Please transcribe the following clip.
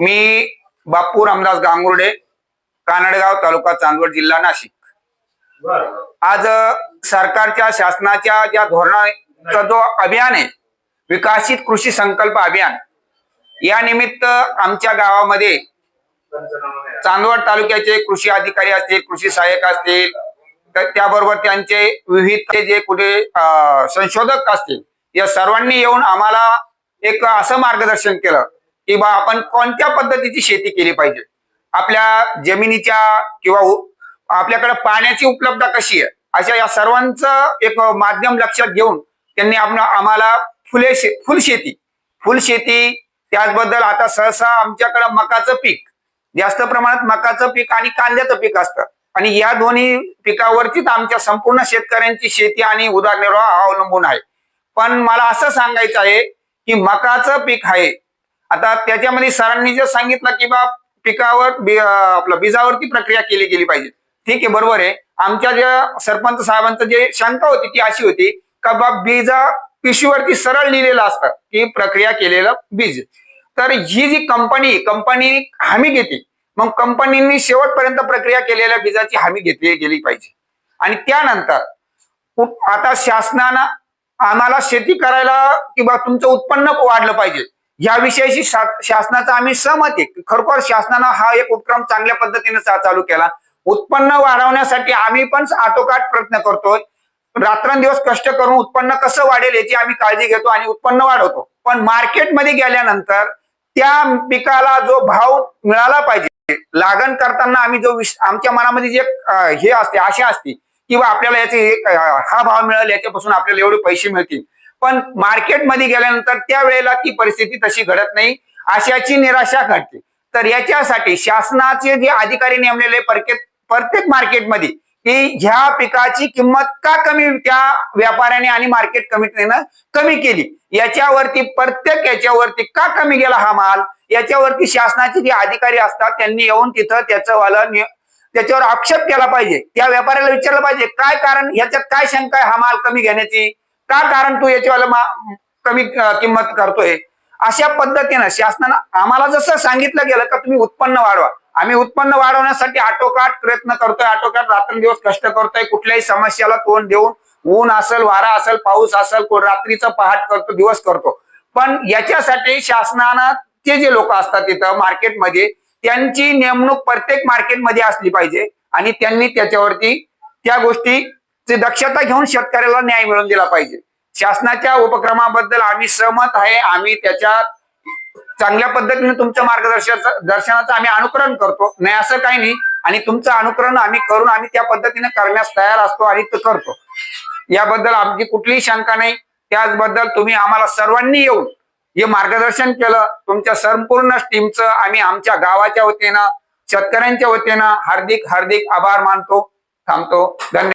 मी बापू रामदास गांगुर्डे कानडगाव तालुका चांदवड जिल्हा नाशिक. आज सरकारच्या शासनाच्या ज्या धोरणाचा जो अभियान आहे विकसित कृषी संकल्प अभियान या निमित्त आमच्या गावामध्ये चांदवड तालुक्याचे कृषी अधिकारी असतील कृषी सहाय्यक असतील तर त्याबरोबर त्यांचे विविध जे कुठे संशोधक असतील या सर्वांनी येऊन आम्हाला एक असं मार्गदर्शन केलं. की बा आपण कोणत्या पद्धतीची शेती केली पाहिजे? आपल्या जमिनीच्या किंवा आपल्याकडे पाण्याची उपलब्धता कशी आहे? अशा या सर्वांचं एक माध्यम लक्षात घेऊन त्यांनी आपण आम्हाला फुले शे फुलशेती फुलशेती त्याचबद्दल आता सहसा आमच्याकडे मकाचं पीक. जास्त प्रमाणात मकाचं पीक आणि कांद्याचं पीक असतं. आणि या दोन्ही पिकावरतीच आमच्या संपूर्ण शेतकऱ्यांची शेती आणि उदरनिर्वाह अवलंबून आहे. पण मला असं सांगायचं आहे की मकाचं पीक आहे आता त्याच्यामध्ये सरांनी जे सांगितलं की बा पिकावर आपलं बीजावरती प्रक्रिया केली गेली पाहिजे. ठीक आहे बरोबर आहे. आमच्या ज्या सरपंच साहेबांचं जे शंका होती ती अशी होती का बा बीजा पिशवीवरती सरळ लिहिलेलं असतं की प्रक्रिया केलेलं बीज. तर ही जी कंपनी कंपनी हमी घेते मग कंपनीनी शेवटपर्यंत प्रक्रिया केलेल्या बीजाची हमी घेतली गेली पाहिजे. आणि त्यानंतर आता शासनानं आम्हाला शेती करायला किंवा तुमचं उत्पन्न वाढलं पाहिजे. या विषयाशी शा- शासनाचा आम्ही सहमत आहे. खरोखर शासनानं हा एक उपक्रम चांगल्या पद्धतीने चालू केला. उत्पन्न वाढवण्यासाठी आम्ही पण आटोकाट प्रयत्न करतोय. रात्रंदिवस कष्ट करून उत्पन्न कसं वाढेल याची आम्ही काळजी घेतो आणि उत्पन्न वाढवतो. पण मार्केटमध्ये गेल्यानंतर त्या पिकाला जो भाव मिळाला पाहिजे लागण करताना आम्ही जो आमच्या मनामध्ये जे हे असते आशा असते किंवा आपल्याला याचे हा भाव मिळेल याच्यापासून आपल्याला एवढे पैसे मिळतील. पण मार्केटमध्ये गेल्यानंतर त्या वेळेला ती परिस्थिती तशी घडत नाही आशाची निराशा घडते. तर याच्यासाठी शासनाचे जे अधिकारी नेमलेले प्रत्येक प्रत्येक मार्केटमध्ये की ह्या पिकाची किंमत का कमी त्या व्यापाऱ्याने आणि मार्केट कमिटीनं कमी केली? याच्यावरती प्रत्येक याच्यावरती का कमी गेला हा माल? याच्यावरती शासनाचे जे अधिकारी असतात त्यांनी येऊन तिथं त्याचं वालं त्याच्यावर आक्षेप केला पाहिजे. त्या व्यापाऱ्याला विचारलं पाहिजे काय कारण? ह्याच्यात काय शंका आहे? हा माल कमी घेण्याची? का कारण तू याच्यावाला मा- कमी किंमत करतोय? अशा पद्धतीनं शासनानं आम्हाला जसं सांगितलं गेलं का तुम्ही उत्पन्न वाढवा. आम्ही उत्पन्न वाढवण्यासाठी आटोकाट प्रयत्न करतोय आटोकाट रात्रंदिवस कष्ट करतोय कुठल्याही समस्याला तोंड देऊन ऊन असेल वारा असेल पाऊस असेल कोण रात्रीचं पहाट करतो दिवस करतो. पण याच्यासाठी शासनानं ते जे लोक असतात तिथं मार्केटमध्ये त्यांची नेमणूक प्रत्येक मार्केटमध्ये असली पाहिजे आणि त्यांनी त्याच्यावरती त्या गोष्टी ची दक्षता घेऊन शेतकऱ्याला न्याय मिळवून दिला पाहिजे. शासनाच्या उपक्रमाबद्दल आम्ही सहमत आहे. आम्ही त्याच्या चांगल्या पद्धतीने तुमचं मार्गदर्शनाचं दर्शनाचं आम्ही अनुकरण करतो. नाही असं काही नाही. आणि तुमचं अनुकरण आम्ही करून आम्ही त्या पद्धतीने करण्यास तयार असतो आणि ते करतो. याबद्दल आमची कुठलीही शंका नाही. त्याचबद्दल तुम्ही आम्हाला सर्वांनी येऊन हे मार्गदर्शन केलं. तुमच्या संपूर्ण टीमचं आम्ही आमच्या गावाच्या वतीनं शेतकऱ्यांच्या वतीनं हार्दिक हार्दिक आभार मानतो थांबतो. धन्यवाद.